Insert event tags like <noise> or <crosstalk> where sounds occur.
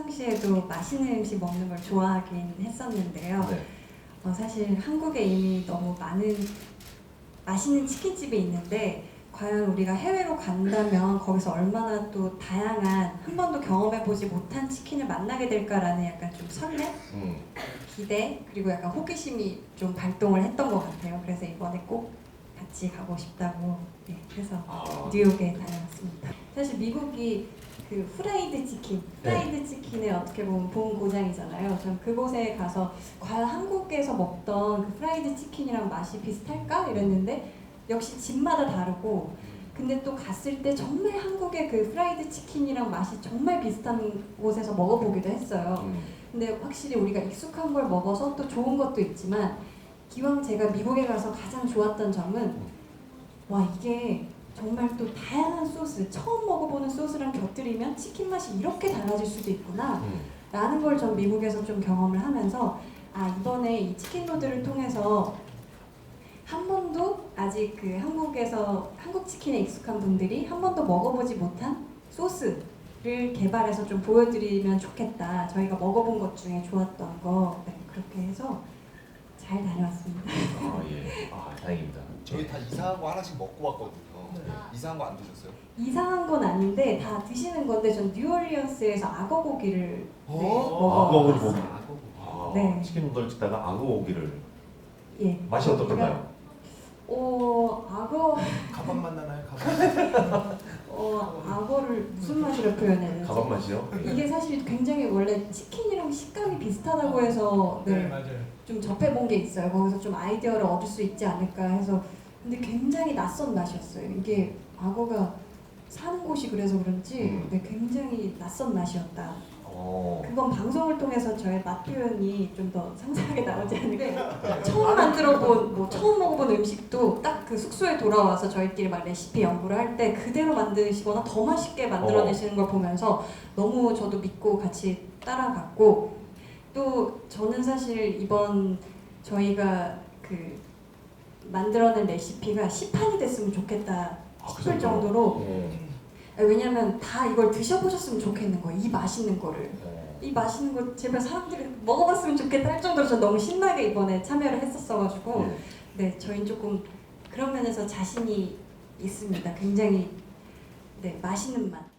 평상시에도 맛있는 음식 먹는 걸 좋아하긴 했었는데요. 네. 어, 사실 한국에 이미 너무 많은 맛있는 치킨집이 있는데 과연 우리가 해외로 간다면 거기서 얼마나 또 다양한 한 번도 경험해보지 못한 치킨을 만나게 될까라는 약간 좀 설렘, 음. 기대 그리고 약간 호기심이 좀 발동을 했던 것 같아요. 그래서 이번에 꼭 같이 가고 싶다고 네, 해서 아. 뉴욕에 다녀왔습니다. 사실 미국이 그 후라이드 치킨, 네. 후라이드 치킨의 어떻게 보면 본 고장이잖아요. 전 그곳에 가서 과연 한국에서 먹던 그 프라이드 치킨이랑 맛이 비슷할까 이랬는데 역시 집마다 다르고 근데 또 갔을 때 정말 한국의 그 프라이드 치킨이랑 맛이 정말 비슷한 곳에서 먹어보기도 했어요. 음. 근데 확실히 우리가 익숙한 걸 먹어서 또 좋은 것도 있지만 기왕 제가 미국에 가서 가장 좋았던 점은 와 이게 정말 또 다양한 소스 처음 먹어보는 소스랑 곁들이면 치킨 맛이 이렇게 달라질 수도 있구나 음. 라는 걸 전 미국에서 좀 경험을 하면서 아 이번에 이 치킨 로드를 통해서 한 번도 아직 그 한국에서 한국 치킨에 익숙한 분들이 한 번도 먹어보지 못한 소스를 개발해서 좀 보여드리면 좋겠다. 저희가 먹어본 것 중에 좋았던 거 네, 그렇게 해서 잘 다녀왔습니다. 아 예. 아 다행입니다. 저희 다 이상한 거 하나씩 먹고 왔거든요. 네. 이상한 거 안 드셨어요? 이상한 건 아닌데 다 드시는 건데 전 뉴올리언스에서 악어 고기를 네, 어? 악어 고기 먹어봤어요. 아, 네. 치킨 누들 찍다가 악어 고기를 예. 맛이 어떻던가요? 어 악어 <laughs> 가방 만나나요? 가방? 어 악어를 무슨 맛이라 표현해야 되지? 가방 맛이요? 예. 이게 사실 굉장히 원래 치킨이랑 식감이 비슷하다고 해서 네, 맞아요. 좀 접해본 게 있어요. 거기서 좀 아이디어를 얻을 수 있지 않을까 해서 근데 굉장히 낯선 맛이었어요. 이게 악어가 사는 곳이 그래서 그런지 음. 네, 굉장히 낯선 맛이었다. 어. 그건 방송을 통해서 저의 맛 표현이 좀 더 상세하게 나오지 않을까. 처음 만들어본 뭐 처음 먹어본 음식도 딱 그 숙소에 돌아와서 저희끼리 막 레시피 연구를 할 때 그대로 만드시거나 더 맛있게 만들어내시는 걸 보면서 너무 저도 믿고 같이 따라갔고 또 저는 사실 이번 저희가 그 만들어낸 레시피가 시판이 됐으면 좋겠다 싶을 정도로? 정도로 어. 왜냐면 다 이걸 드셔보셨으면 좋겠는 거예요 이 맛있는 거를 어. 이 맛있는 거 제발 사람들이 먹어봤으면 좋겠다 할 정도로 전 너무 신나게 이번에 참여를 했었어가지고 예. 네 저희는 조금 그런 면에서 자신이 있습니다 굉장히 네 맛있는 맛